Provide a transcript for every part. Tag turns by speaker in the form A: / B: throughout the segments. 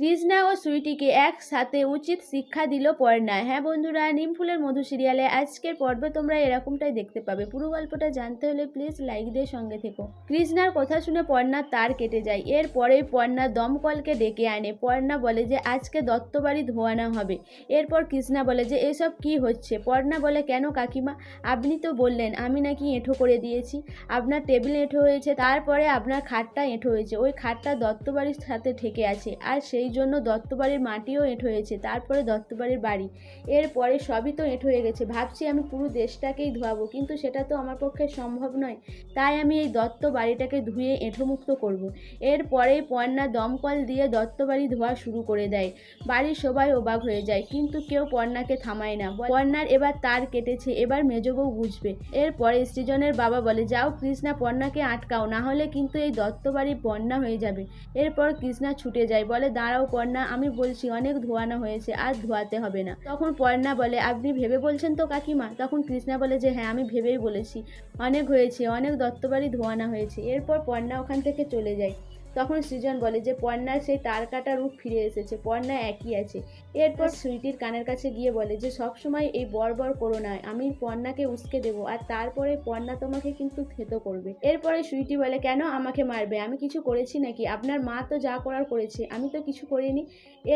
A: কৃষ্ণা ও সুইটিকে একসাথে উচিত শিক্ষা দিল পর্ণা। হ্যাঁ বন্ধুরা, নিম ফুলের মধু সিরিয়ালে আজকের পর্বে তোমরা এরকমটাই দেখতে পাবে। পুরো গল্পটা জানতে হলে প্লিজ লাইক দিয়ে সঙ্গে থেকো। কৃষ্ণার কথা শুনে পর্ণার তার কেটে যায়। এরপরেই পর্ণা দমকলকে ডেকে আনে। পর্ণা বলে যে, আজকে দত্তবাড়ি ধোয়ানো হবে। এরপর কৃষ্ণা বলে যে, এসব কি হচ্ছে? পর্ণা বলে, কেন কাকিমা? আপনি তো বললেন, আমি নাকি এঁঠো করে দিয়েছি। আপনার টেবিল এঁঠো হয়েছে, তারপরে আপনার খাটটা এঁঠো হয়েছে। ওই খাটটা দত্তবাড়ির সাথে ঠেকে আছে। আর সেই জন্য দত্তবাড়ির মাটিও এঁঠো হয়েছে, তারপরে দত্তবাড়ির বাড়ি। এরপরে সবই তো এঁঠো হয়ে গেছে। ভাবছি আমি পুরো দেশটাকেই ধোয়াবো, কিন্তু সেটা তো আমার পক্ষে সম্ভব নয়। তাই আমি এই দত্ত বাড়িটাকে ধুয়ে এঁঠোমুক্ত করব। এরপরেই পর্ণা দমকল দিয়ে দত্ত বাড়ি ধোয়া শুরু করে দেয়। বাড়ির সবাই অবাক হয়ে যায়, কিন্তু কেউ পর্ণাকে থামায় না। পর্ণার এবার তার কেটেছে, এবার মেজবউ বুঝবে। এরপরে সৃজনের বাবা বলে, যাও কৃষ্ণা পর্ণাকে আটকাও, না হলে কিন্তু এই দত্ত বাড়ি হয়ে যাবে। এরপর কৃষ্ণা ছুটে যায়, বলে দাঁড়াও পর্ণা আমি বলছি, অনেক ধোয়ানো হয়েছে, আর ধোয়াতে হবে না। তখন পর্ণা বলে, আপনি ভেবে বলছেন তো কাকিমা? তখন কৃষ্ণা বলে যে হ্যাঁ আমি ভেবেই বলেছি। অনেক হয়েছে, অনেক দত্তবাড়ি ধোয়ানা হয়েছে। এরপর পর্ণা ওখান থেকে চলে যায়। তখন সৃজন বলে যে পর্ণার সেই তার কাটা রূপ ফিরে এসেছে পর্ণা একই আছে। এরপর সুইটির কানের কাছে গিয়ে বলে যে সব সময় এই বর বর করো না আমি পর্ণাকে উস্কে দেবো আর তারপরে পর্ণা তোমাকে কিন্তু থেতো করবে। এরপরে সুইটি বলে কেন আমাকে মারবে? আমি কিছু করেছি নাকি? আপনার মা তো যা করার করেছে আমি তো কিছু করিনি।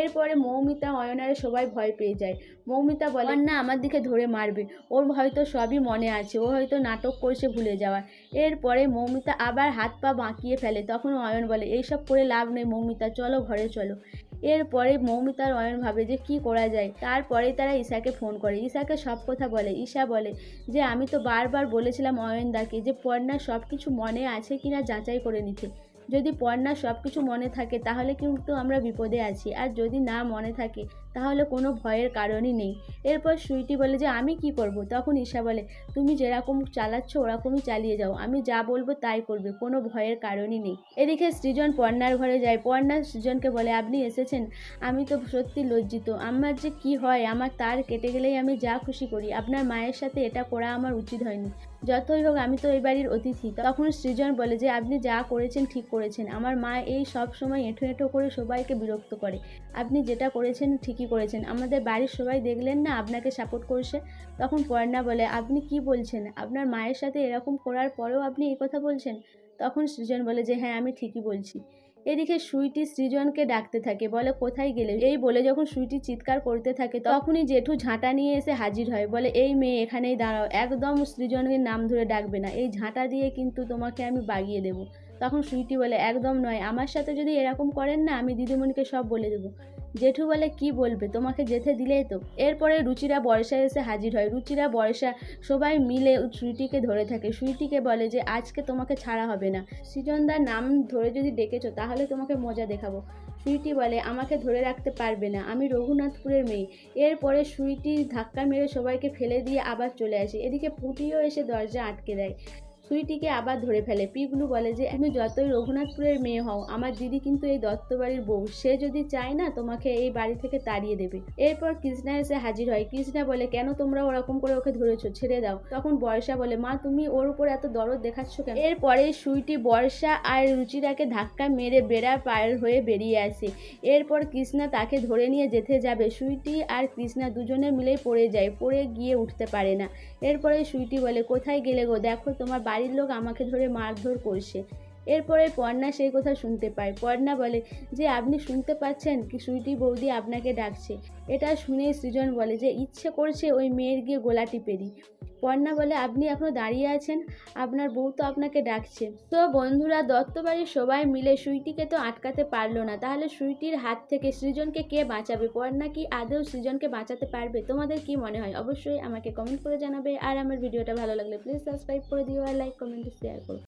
A: এরপরে মৌমিতা অয়নারে সবাই ভয় পেয়ে যায়। মৌমিতা বলে না আমার দিকে ধরে মারবে ওর হয়তো সবই মনে আছে ও হয়তো নাটক করছে ভুলে যাওয়ার। এরপরে মৌমিতা আবার হাত পা বাঁকিয়ে ফেলে তখন অয়ন বলে এইসব করে লাভ নেই মৌমিতা, চলো ঘরে চলো। এরপরে মৌমিতার অয়ন ভাবে যে কি করা যায়। তারপরে তারা ঈশাকে ফোন করে। ঈশাকে সব কথা বলে। ঈশা বলে যে, আমি তো বারবার বলেছিলাম অয়নদাকে যে পর্ণার সব কিছু মনে আছে কিনা যাচাই করে নিতে। যদি পর্ণার সব কিছু মনে থাকে, তাহলে কিন্তু আমরা বিপদে আছি। আর যদি না মনে থাকে তাহলে কোনো ভয়ের কারণই নেই। এরপর সুইটি বলে যে, আমি কি করব? তখন ঈশা বলে, তুমি যেরকম চালাচ্ছ, ওরকমই চালিয়ে যাও। আমি যা বলব তাই করবে, কোনো ভয়ের কারণই নেই। এদিকে সৃজন পর্ণার ঘরে যায়। পর্ণা সৃজনকে বলে, আপনি এসেছেন? আমি তো সত্যি লজ্জিত। আমার যে কি হয়, আমার তার কেটে গেলেই আমি যা খুশি করি। আপনার মায়ের সাথে এটা করা আমার উচিত হয়নি। যতই হোক, আমি তো এই বাড়ির অতিথি। তখন সৃজন বলে যে, আপনি যা করেছেন, ঠিক করেছেন। আমার মা এই সব সময় এঁঠো এঁঠো করে সবাইকে বিরক্ত করে। আপনি যেটা করেছেন, ঠিকই করেছেন? আমাদের বাড়ির সবাই দেখলেন না আপনাকে সাপোর্ট করছে। তখন পর্ণা বলে, আপনি কি বলছেন? আপনার মায়ের সাথে এরকম করার পরেও আপনি এই কথা বলছেন? তখন সৃজন বলে যে হ্যাঁ আমি ঠিকই বলছি। এদিকে সুইটি সৃজনকে ডাকতে থাকে, বলে, কোথায় গেলে? এই বলে যখন সুইটি চিৎকার করতে থাকে, তখনই জেঠু ঝাঁটা নিয়ে এসে হাজির হয়, বলে, এই মেয়ে, এখানেই দাঁড়াও। একদম সৃজনের নাম ধরে ডাকবে না। এই ঝাঁটা দিয়ে কিন্তু তোমাকে আমি বাগিয়ে দেবো। তখন সুইটি বলে, একদম নয়। আমার সাথে যদি এরকম করেন না, আমি দিদিমণিকে সব বলে দেবো। জেঠু বলে, কি বলবে? তোমাকে যেতে দিলেই তো। এরপরে রুচিরা বর্ষা এসে হাজির হয়। রুচিরা, বর্ষা সবাই মিলে সুইটিকে ধরে থাকে। সুইটিকে বলে যে, আজকে তোমাকে ছাড়া হবে না। সৃজনদার নাম ধরে যদি ডেকেছো, তাহলে তোমাকে মজা দেখাবো। সুইটি বলে, আমাকে ধরে রাখতে পারবে না। আমি রঘুনাথপুরের মেয়ে। এরপরে সুইটি ধাক্কা মেরে সবাইকে ফেলে দিয়ে আবার চলে আসে। এদিকে পুটিও এসে দরজা আটকে দেয়। সুইটিকে আবার ধরে ফেলে। পিগলু বলে যে, তুমি যতই রঘুনাথপুরের মেয়ে হও, আমার দিদি কিন্তু এই দত্ত বাড়ির বউ। সে যদি চায় না, তোমাকে এই বাড়ি থেকে তাড়িয়ে দেবে। এরপর কৃষ্ণা এসে হাজির হয়। কৃষ্ণা বলে, কেন তোমরা ওরকম করে ওকে ধরেছো? ছেড়ে দাও। তখন বর্ষা বলে, মা, তুমি ওর উপর এত দরদ দেখাচ্ছ কেন? এরপরে সুইটি বর্ষা আর রুচিরাকে ধাক্কা মেরে বেড়া পায়ের হয়ে বেরিয়ে আসে। এরপর কৃষ্ণা তাকে ধরে নিয়ে যেতে যাবে। সুইটি আর কৃষ্ণা দুজনে মিলেই পড়ে যায়। পড়ে গিয়ে উঠতে পারে না। এরপরে সুইটি বলে, কোথায় গেলে গো? দেখো, তোমার বাড়ির লোক আমাকে ধরে মারধর করছে। এরপরে পর্ণা সেই কথা শুনতে পায়। পর্ণা বলে, যে আপনি শুনতে পাচ্ছেন কি সুইটি বৌদি আপনাকে ডাকছে? এটা শুনে সৃজন বলে, যে ইচ্ছে করছে ওই মেয়ের গিয়ে গোলা দিই পর্ণা বলে, আপনি এখনও দাঁড়িয়ে আছেন? আপনার বউ তো আপনাকে ডাকছে। তো বন্ধুরা, দত্তবাড়ির সবাই মিলে সুইটিকে তো আটকাতে পারল না। তাহলে সুইটির হাত থেকে সৃজনকে কে বাঁচাবে? পর্ণা কি আদৌ সৃজনকে বাঁচাতে পারবে? তোমাদের কি মনে হয়? অবশ্যই আমাকে কমেন্ট করে জানাবে। আর আমার ভিডিওটা ভালো লাগলে প্লিজ সাবস্ক্রাইব করে দিও আর লাইক, কমেন্ট শেয়ার করো।